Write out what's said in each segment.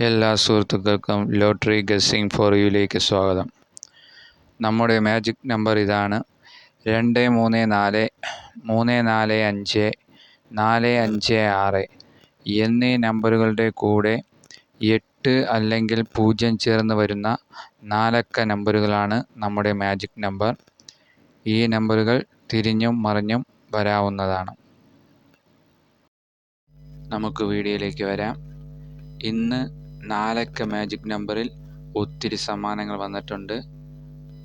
എല്ലാ സുഹൃത്തുക്കൾക്കും lottery guessing four യുയിലേക്ക് സ്വാഗതം. നമ്മുടെ മാജിക് നമ്പർ ഇതാണ് രണ്ട് മൂന്ന് നാല് മൂന്ന് നാല് അഞ്ച് നാല് അഞ്ച് ആറ്. എന്നീ നമ്പറുകളുടെ കൂടെ എട്ട് അല്ലെങ്കിൽ പൂജ്യം ചേർന്ന് വരുന്ന നാലക്ക നമ്പറുകളാണ് നമ്മുടെ മാജിക് നമ്പർ. ഈ നമ്പറുകൾ തിരിഞ്ഞും മറിഞ്ഞും വരാവുന്നതാണ്. നമുക്ക് വീഡിയോയിലേക്ക് വരാം. ഇന്ന് നാലക്ക മാജിക് നമ്പറിൽ ഒത്തിരി സമ്മാനങ്ങൾ വന്നിട്ടുണ്ട്.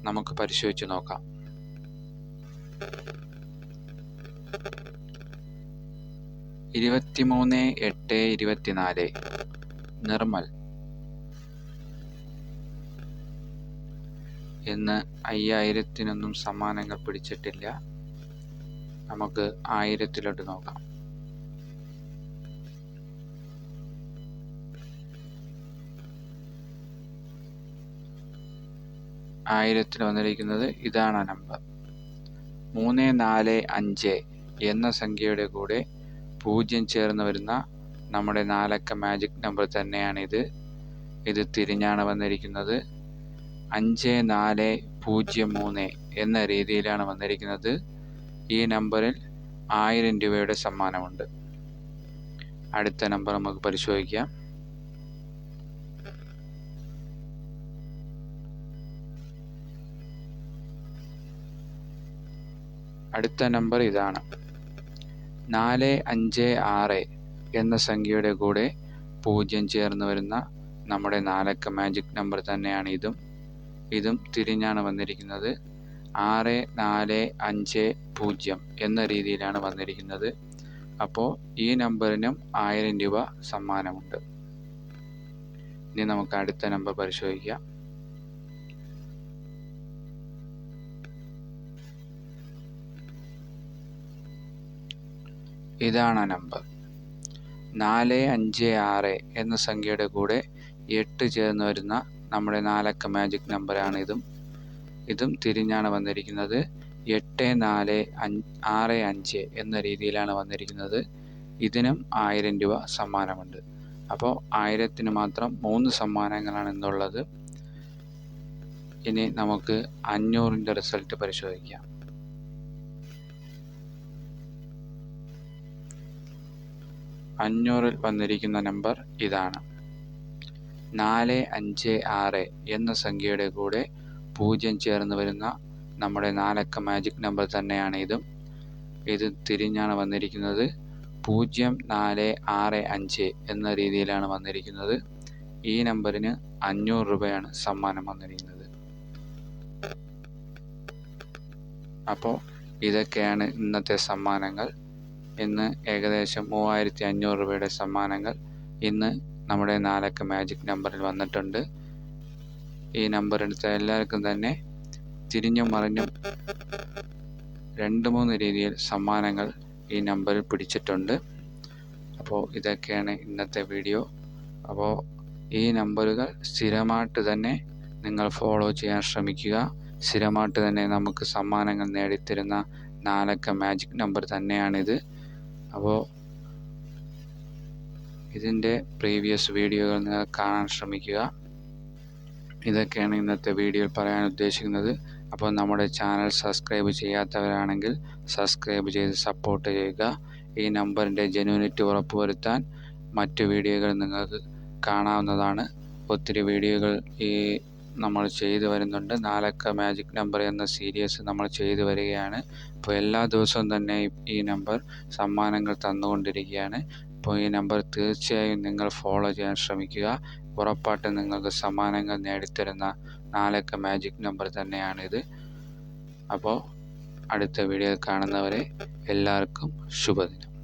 നമുക്ക് പരിശോധിച്ച് നോക്കാം. ഇരുപത്തിമൂന്ന് എട്ട് ഇരുപത്തിനാല്. നിർമ്മൽ. ഇന്ന് അയ്യായിരത്തിനൊന്നും സമ്മാനങ്ങൾ പിടിച്ചിട്ടില്ല. നമുക്ക് ആയിരത്തിലോട്ട് നോക്കാം. ആയിരത്തിൽ വന്നിരിക്കുന്നത് ഇതാണ് നമ്പർ മൂന്ന് നാല് അഞ്ച് എന്ന സംഖ്യയുടെ കൂടെ പൂജ്യം ചേർന്ന് വരുന്ന നമ്മുടെ നാലക്ക മാജിക് നമ്പർ തന്നെയാണിത്. ഇത് തിരിഞ്ഞാണ് വന്നിരിക്കുന്നത്. അഞ്ച് നാല് പൂജ്യം മൂന്ന് എന്ന രീതിയിലാണ് വന്നിരിക്കുന്നത്. ഈ നമ്പറിൽ ആയിരം രൂപയുടെ സമ്മാനമുണ്ട്. അടുത്ത നമ്പർ നമുക്ക് പരിശോധിക്കാം. അടുത്ത നമ്പർ ഇതാണ്. നാല് അഞ്ച് ആറ് എന്ന സംഖ്യയുടെ കൂടെ പൂജ്യം ചേർന്ന് വരുന്ന നമ്മുടെ നാലക്ക മാജിക് നമ്പർ തന്നെയാണ് ഇതും. ഇതും തിരിഞ്ഞാണ് വന്നിരിക്കുന്നത്. ആറ് നാല് അഞ്ച് പൂജ്യം എന്ന രീതിയിലാണ് വന്നിരിക്കുന്നത്. അപ്പോൾ ഈ നമ്പറിനും ആയിരം രൂപ സമ്മാനമുണ്ട്. ഇനി നമുക്ക് അടുത്ത നമ്പർ പരിശോധിക്കാം. ഇതാണ് നമ്പർ നാല് അഞ്ച് ആറ് എന്ന സംഖ്യയുടെ കൂടെ എട്ട് ചേർന്ന് വരുന്ന നമ്മുടെ നാലക്ക മാജിക് നമ്പറാണ് ഇതും. ഇതും തിരിഞ്ഞാണ് വന്നിരിക്കുന്നത്. എട്ട് നാല് ആറ് അഞ്ച് എന്ന രീതിയിലാണ് വന്നിരിക്കുന്നത്. ഇതിനും ആയിരം രൂപ സമ്മാനമുണ്ട്. അപ്പോൾ ആയിരത്തിന് മാത്രം മൂന്ന് സമ്മാനങ്ങളാണ് ഇന്നുള്ളത്. ഇനി നമുക്ക് അഞ്ഞൂറിന്റെ റിസൾട്ട് പരിശോധിക്കാം. അഞ്ഞൂറിൽ വന്നിരിക്കുന്ന നമ്പർ ഇതാണ്. നാല് അഞ്ച് ആറ് എന്ന സംഖ്യയുടെ കൂടെ പൂജ്യം ചേർന്ന് വരുന്ന നമ്മുടെ നാലക്ക മാജിക് നമ്പർ തന്നെയാണ് ഇതും. ഇത് തിരിഞ്ഞാണ് വന്നിരിക്കുന്നത്. പൂജ്യം നാല് ആറ് അഞ്ച് എന്ന രീതിയിലാണ് വന്നിരിക്കുന്നത്. ഈ നമ്പറിന് അഞ്ഞൂറ് രൂപയാണ് സമ്മാനം വന്നിരിക്കുന്നത്. അപ്പോൾ ഇതൊക്കെയാണ് ഇന്നത്തെ സമ്മാനങ്ങൾ. ഇന്ന് ഏകദേശം മൂവായിരത്തി അഞ്ഞൂറ് രൂപയുടെ സമ്മാനങ്ങൾ ഇന്ന് നമ്മുടെ നാലക്ക മാജിക് നമ്പറിൽ വന്നിട്ടുണ്ട്. ഈ നമ്പർ എടുത്ത എല്ലാവർക്കും തന്നെ തിരിഞ്ഞും മറിഞ്ഞും രണ്ട് മൂന്ന് രീതിയിൽ സമ്മാനങ്ങൾ ഈ നമ്പറിൽ പിടിച്ചിട്ടുണ്ട്. അപ്പോൾ ഇതൊക്കെയാണ് ഇന്നത്തെ വീഡിയോ അപ്പോൾ ഈ നമ്പറുകൾ സ്ഥിരമായിട്ട് തന്നെ നിങ്ങൾ ഫോളോ ചെയ്യാൻ ശ്രമിക്കുക. സ്ഥിരമായിട്ട് തന്നെ നമുക്ക് സമ്മാനങ്ങൾ നേടിത്തരുന്ന നാലക്ക മാജിക് നമ്പർ തന്നെയാണിത്. അപ്പോൾ ഇതിന്റെ പ്രീവിയസ് വീഡിയോകൾ നിങ്ങൾ കാണാൻ ശ്രമിക്കുക. ഇതൊക്കെയാണ് ഇന്നത്തെ വീഡിയോയിൽ പറയാൻ ഉദ്ദേശിക്കുന്നത്. അപ്പോൾ നമ്മുടെ ചാനൽ സബ്സ്ക്രൈബ് ചെയ്യാത്തവരാണെങ്കിൽ സബ്സ്ക്രൈബ് ചെയ്ത് സപ്പോർട്ട് ചെയ്യുക. ഈ നമ്പറിന്റെ ജെനുവിനിറ്റി ഉറപ്പുവരുത്താൻ മറ്റു വീഡിയോകൾ നിങ്ങൾക്ക് കാണാവുന്നതാണ്. ഒത്തിരി വീഡിയോകൾ ഈ നമ്മൾ ചെയ്തു വരുന്നുണ്ട്. നാലക്ക മാജിക് നമ്പർ എന്ന സീരീസ് നമ്മൾ ചെയ്തു വരികയാണ്. അപ്പോൾ എല്ലാ ദിവസവും തന്നെ ഈ നമ്പർ സമ്മാനങ്ങൾ തന്നുകൊണ്ടിരിക്കുകയാണ്. അപ്പോൾ ഈ നമ്പർ തീർച്ചയായും നിങ്ങൾ ഫോളോ ചെയ്യാൻ ശ്രമിക്കുക. ഉറപ്പായിട്ടും നിങ്ങൾക്ക് സമ്മാനങ്ങൾ നേടിത്തരുന്ന നാലക്ക മാജിക് നമ്പർ തന്നെയാണിത്. അപ്പോൾ അടുത്ത വീഡിയോ കാണുന്നവരെ എല്ലാവർക്കും ശുഭദിനം.